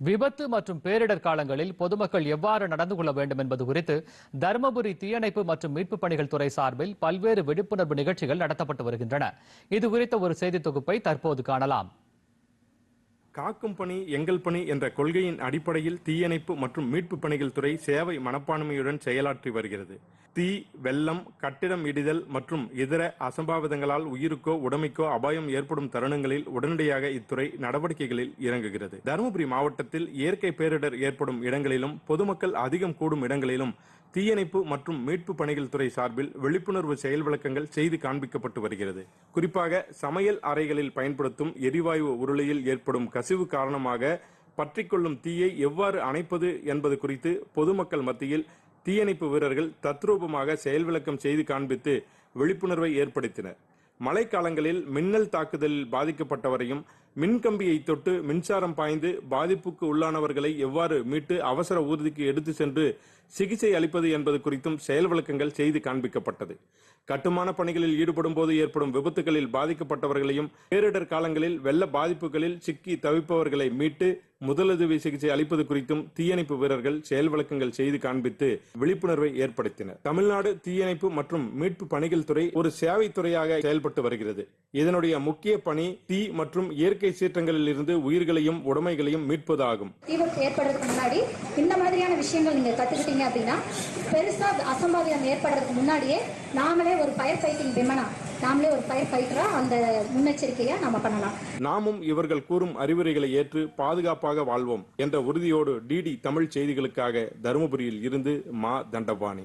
விபத்து மற்றும் பேரிடர் காலங்களில் பொதுமக்கள் எவ்வாறு நடந்து கொள்ள வேண்டும் என்பது குறித்து தருமபுரி தீயணைப்பு மற்றும் மீட்புப் பணிகள் துறை சார்பில் பல்வேறு விழிப்புணர்வு நிகழ்ச்சிகள் நடத்தப்பட்டு வருகின்றன. இது குறித்த ஒரு செய்தி தொகுப்பை தற்போது காணலாம். காக்கும் பணி எங்கள் பணி என்ற கொள்கையின் அடிப்படையில் தீயணைப்பு மற்றும் மீட்பு பணிகள் துறை சேவை மனப்பான்மையுடன் செயலாற்றி வருகிறது. தீ வெள்ளம் கட்டிடம் இடிதல் மற்றும் இதர அசம்பாவிதங்களால் உயிருக்கோ உடமைக்கோ அபாயம் ஏற்படும் தருணங்களில் உடனடியாக இத்துறை நடவடிக்கைகளில் இறங்குகிறது. தருமபுரி மாவட்டத்தில் இயற்கை பேரிடர் ஏற்படும் இடங்களிலும் பொதுமக்கள் அதிகம் கூடும் இடங்களிலும் தீயணைப்பு மற்றும் மீட்பு பணிகள் துறை சார்பில் விழிப்புணர்வு செயல் விளக்கங்கள் செய்து காண்பிக்கப்பட்டு வருகிறது. குறிப்பாக சமையல் அறைகளில் பயன்படுத்தும் எரிவாயு உருளையில் ஏற்படும் கசிவு காரணமாக பற்றிக்கொள்ளும் தீயை எவ்வாறு அணைப்பது என்பது குறித்து பொதுமக்கள் மத்தியில் தீயணைப்பு வீரர்கள் தத்ரூபமாக செயல் விளக்கம் செய்து காண்பித்து விழிப்புணர்வை ஏற்படுத்தினர். மழைக்காலங்களில் மின்னல் தாக்குதலில் பாதிக்கப்பட்டவரையும் மின்கம்பியை தொட்டு மின்சாரம் பாய்ந்து பாதிப்புக்கு உள்ளானவர்களை எவ்வாறு மீட்டு அவசர ஊர்திக்கு எடுத்து சென்று சிகிச்சை அளிப்பது என்பது குறித்தும் செயல் விளக்கங்கள் செய்து காண்பிக்கப்பட்டது. கட்டுமான பணிகளில் ஈடுபடும் போது ஏற்படும் விபத்துகளில் பாதிக்கப்பட்டவர்களையும் பேரிடர் காலங்களில் வெள்ள பாதிப்புகளில் சிக்கி தவிப்பவர்களை மீட்டு முதலுதவி சிகிச்சை அளிப்பது குறித்தும் தீயணைப்பு வீரர்கள் செயல் விளக்கங்கள் செய்து காண்பித்து விழிப்புணர்வை ஏற்படுத்தினர். தமிழ்நாடு தீயணைப்பு மற்றும் மீட்பு பணிகள் துறை ஒரு சேவை துறையாக செயல்பட்டு வருகிறது. இதனுடைய முக்கிய பணி தீ மற்றும் இயற்கை சீற்றங்களில் இருந்து உயிர்களையும் உடைமைகளையும் மீட்பதாகும். விபத்து ஏற்படுறதுக்கு முன்னாடி இந்த மாதிரியான விஷயங்கள் நீங்க கத்துக்கிட்டீங்க அப்படின்னா பெருசா அசம்பாவிதம் ஏற்படுறதுக்கு முன்னாடியே நாமளே ஒரு ஃபயர் ஃபைட்டிங் விமனா நாமளே ஒரு ஃபயர் ஃபைட்டரா அந்த முன்னெச்சரிக்கையை நம்ம பண்ணலாம். நாமும் இவர்கள் கூறும் அறிவுரைகளை ஏற்று பாதுகாப்பாக வாழ்வோம் என்ற உறுதியோடு டிடி தமிழ் செய்திகளுக்காக தருமபுரியில் இருந்து மா தண்டபாணி.